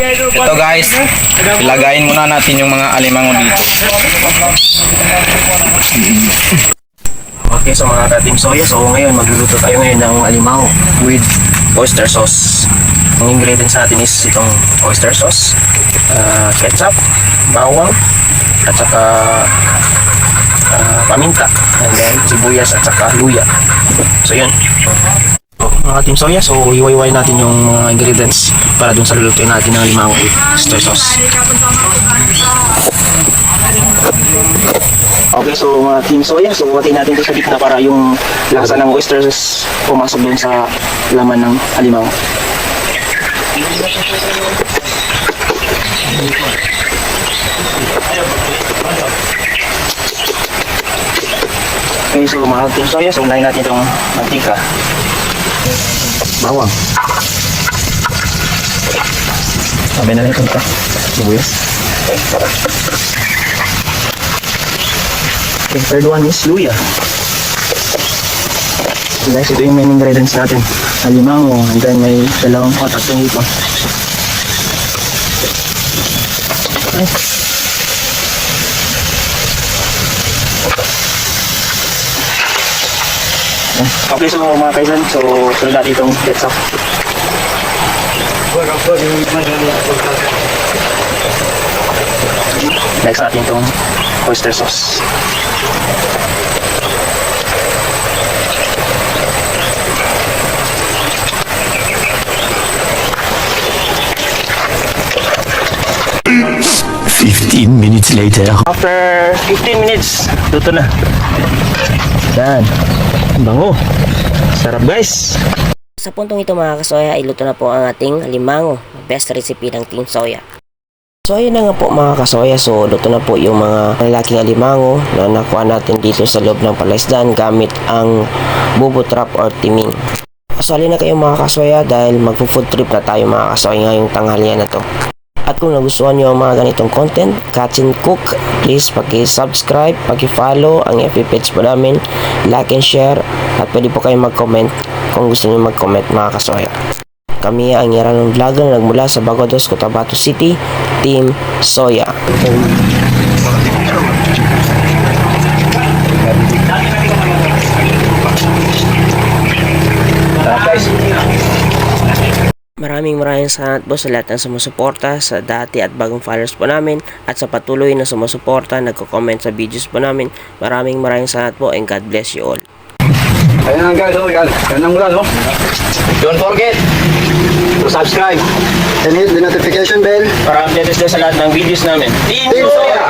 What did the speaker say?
Ito guys, ilagayin muna natin yung mga alimango dito. Okay, so mga ka-team soya, so ngayon magluluto tayo ngayon ng alimango with oyster sauce. Ang ingredients natin is itong oyster sauce, ah, ketchup, bawang, at saka ah, paminta, and then sibuyas at saka luya. So yun. Mga team soya, so iwayway natin yung mga ingredients para dun sa lulutuin natin ng with oyster sauce. Okay, so mga team soya, so watay natin ito sa gitna para yung lasa ng oysters pumasok dun sa laman ng alimango. Okay, so mga team soya, so unahin natin itong mantika. Bawang. Sabi na lang ito ito. Sibuyas. Okay, third one is luya. So guys, ito yung main ingredients natin. Alimango, and then may dalawang o tatlong ito. Okay. Okay, so mga kaisan, so sunod natin itong ketchup. Next natin itong oyster sauce. Fifteen minutes later. After 15 minutes, luto na. Yan. Ang Bango. Sarap guys. Sa puntong ito mga kasoya ay luto na po ang ating alimango, best recipe ng Team Soya. So ayun na nga po mga kasoya, so luto na po yung mga lalaking alimango na nakuha natin dito sa loob ng palaisdan gamit ang bubo trap or timing. So alin na kayo mga kasoya dahil magpo-food trip na tayo mga kasoya ngayong tanghalian na to. At kung nagustuhan nyo ang mga ganitong content, Catch and Cook, please paki-subscribe, paki-follow ang FB page po namin, like and share, at pwede po kayo mag-comment kung gusto nyo mag-comment mga kasoya. Kami ang Yaranong Vlogger na nagmula sa Bagodos, Cotabato City, Team Soya. Sarap guys. Maraming maraming salamat po sa lahat ng sumusuporta sa dati at bagong followers po namin at sa patuloy na sumusuporta, nagko-comment sa videos po namin. Maraming maraming salamat po and God bless you all. Ayan guys, oh, yan. Yan ang ulan, oh. Don't forget to subscribe And hit the notification bell. para updated sa lahat ng videos namin. Team Team!